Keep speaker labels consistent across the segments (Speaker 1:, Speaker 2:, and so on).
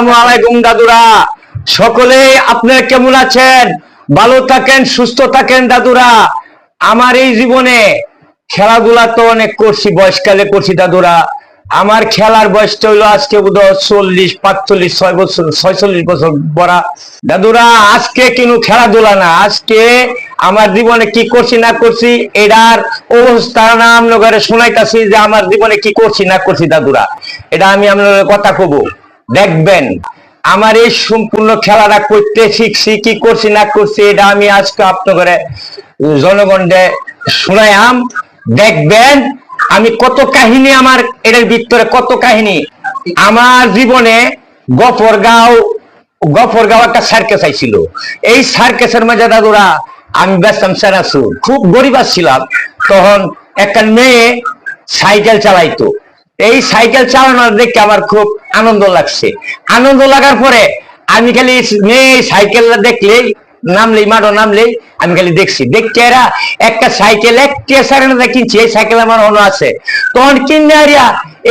Speaker 1: আসসালামু আলাইকুম, দাদুরা। সকলেই আপনারা কেমন আছেন? ভালো থাকেন, সুস্থ থাকেন, দাদুরা। আমার এই জীবনে খেলাধুলা তো অনেক করছি, বয়সকালে করছি, দাদুরা। আমার খেলার বয়সটা হইল আজকে বোধহয় চল্লিশ, পাঁচচল্লিশ, ছয় বছর, ছয়চল্লিশ বছর বড়া। দাদুরা, আজকে কিন্তু খেলাধুলা না। আজকে আমার জীবনে কি করছি, না করছি, এটার অবস্থা না আপনাদের শোনাইতাছি যে আমার জীবনে কি করছি, না করছি, দাদুরা। এটা আমি আপনাদের কথা কব। দেখবেন, আমার এই সম্পূর্ণ খেলাটা করতে শিখছি, কি করছি, না করছি, এটা আমি আজকে আপনাদের জনগণে শোনায়াম দেখবেন, আমি কত কাহিনী আমার এটার ভিতরে, কত কাহিনী। আমার জীবনে গফরগাঁও গফরগাঁও একটা সার্কেস আইছিল। এই সার্কেসের মাঝে দাদুরা, আমি ব্যস্তাম সেরাসু খুব গরিব ছিলাম। তখন একটা মেয়ে সাইকেল চালাইতো। এই সাইকেল চালানোর দেখে আমার খুব আনন্দ লাগছে। আনন্দ লাগার পরে আমি খালি মেয়ে সাইকেল দেখলেই, নামলেই, মাঠো নামলেই আমি খালি দেখছি। দেখতে এরা একটা সাইকেল, একটা কিনছি, এই সাইকেল আমার আছে। তখন কিনে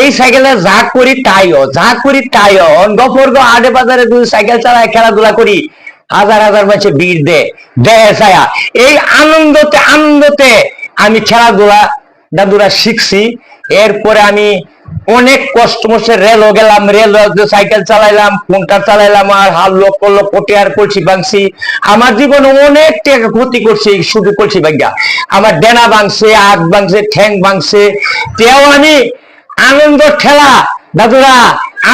Speaker 1: এই সাইকেলে যা করি তাইও, যা করি তাইও। গফর গো আডে বাজারে দুই সাইকেল চালায়, খেলাধুলা করি, হাজার হাজার মানুষের ভিড় দে, দেয় এই আনন্দতে আনন্দতে আমি খেলাধুলা, দাদুরা শিখছি। এরপরে আমি অনেক কষ্ট মশে রেলও গেলাম রেল সাইকেল চালাইলাম কোনটা চালাইলাম আর হাল লক্ষ লক্ষ টেয়ার করছি ভাঙছি। আমার জীবনে অনেক টাকা ক্ষতি করছি শুধু করছি ভাগ্যা আমার ডেনা ভাঙছে আগ ভাঙছে, ঠ্যাং ভাঙছে। তেও আমি আনন্দ ঠেলা, দাদুরা,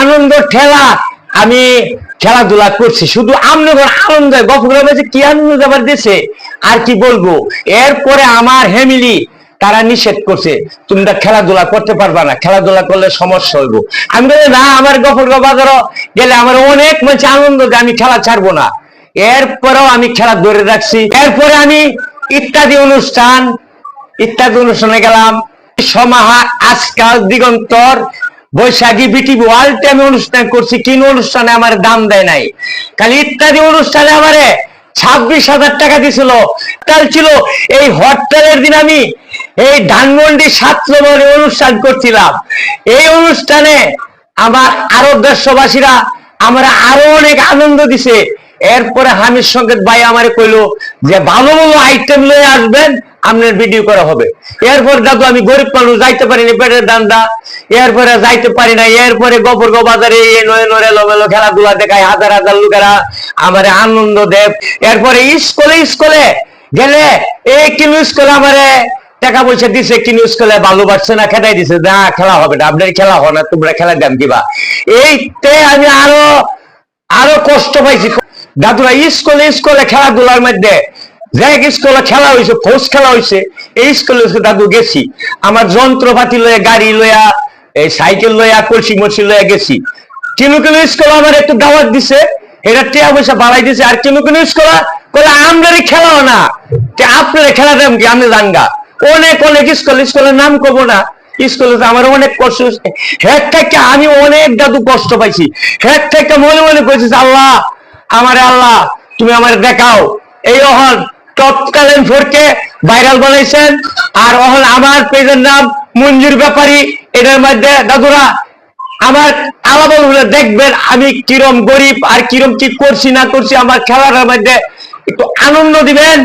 Speaker 1: আনন্দ ঠেলা আমি খেলাধুলা করছি। শুধু আমনগর আনন্দ গফগ্রামে মাঝে কি আনন্দ যাবার দিছে, আর কি বলব? এরপরে আমার ফ্যামিলি তারা নিষেধ করছে? তুমি তোমরা খেলাধুলা করতে পারবা না। খেলাধুলা করলে সমস্যা হইব। আমি বলি, না, আমার গফরগাঁও বাজারও গেলে আমার অনেক মানুষ আনন্দ আমি খেলা ছাড়বো না। এরপরেও আমি খেলা ধরে রাখছি। এরপরে আমি ইত্যাদি অনুষ্ঠান, ইত্যাদি অনুষ্ঠানে গেলাম। সমাহা আজকাল দিগন্তর বৈশাখী বিটিভি ওয়ার্ল্ডে আমি অনুষ্ঠান করছি। কিন অনুষ্ঠানে আমার দাম দেয় নাই। খালি ইত্যাদি অনুষ্ঠানে আমারে ছাব্বিশ হাজার টাকা দিছিল। হরতাল ছিল এই হরতালের দিন আমি এই ধানমন্ডি সাত নম্বরে অনুষ্ঠান করছিলাম। এই অনুষ্ঠানে আমার আরব দেশবাসীরা, আমরা আরও অনেক আনন্দ দিছে। এরপরে হামিদ সংগীত ভাই আমারে কইলো যে, ভালো ভালো আইটেম লয়ে আসবেন, আপনার ভিডিও করা হবে। এরপর, দাদু, আমি গরিব মানুষ, যাইতে পারিনি পেটের দান্দা এরপরে, যাইতে পারি না। এরপরে গফর গো বাজারে এ নয় নরে লোমেলো খেলাধুলা দেখায় হাজার হাজার লোকেরা আমারে আনন্দ দেব। এরপরে, স্কুলে স্কুলে গেলে এই কিলো স্কুলে আমারে টাকা পয়সা দিছে, কিনো স্কুলে ভালোবাসছে না খেটাই দিছে। না, খেলা হবে না, আপনার খেলা হবে না, তোমরা খেলা দেন দিবা এইতে আমি আরও আরও কষ্ট পাইছি। দাদুরা স্কুলে স্কুলে খেলাধুলার মধ্যে যে স্কুলে খেলা হয়েছে ফৌজ খেলা হয়েছে এই স্কুলে দাদু গেছি। আমার যন্ত্রপাতি লয়ে, গাড়ি লইয়া এই সাইকেল লইয়া কলসি মলসি লইয়া গেছি। কিনু কিনু স্কুল আমার একটু দাওয়াত দিছে এটা টিয়া পয়সা বাড়াই দিছে, আর কিনু কিনু স্কুল কলে আমরারই খেলাও না। আপনারা খেলা দেন কি, আমি জানগা। অনেক অনেক স্কুল স্কুলের নাম করব না। স্কুলে আমার অনেক কষ্ট হচ্ছে হেড থেকে আমি অনেক দাদু কষ্ট পাইছি। হেড থেকে মনে মনে করছিস আল্লাহ আমারে আল্লাহ, তুমি আমার দেখাও। এই অহল তৎকালীন ফোরকে ভাইরাল বানাইছেন, আর অহল আমার পেজের নাম মঞ্জুর ব্যাপারী, এটার মধ্যে দাদুরা, আমার আলাদা দেখবেন আমি কিরম গরিব আর কিরম কি করছি না করছি আমার খেলার মধ্যে একটু আনন্দ দিবেন।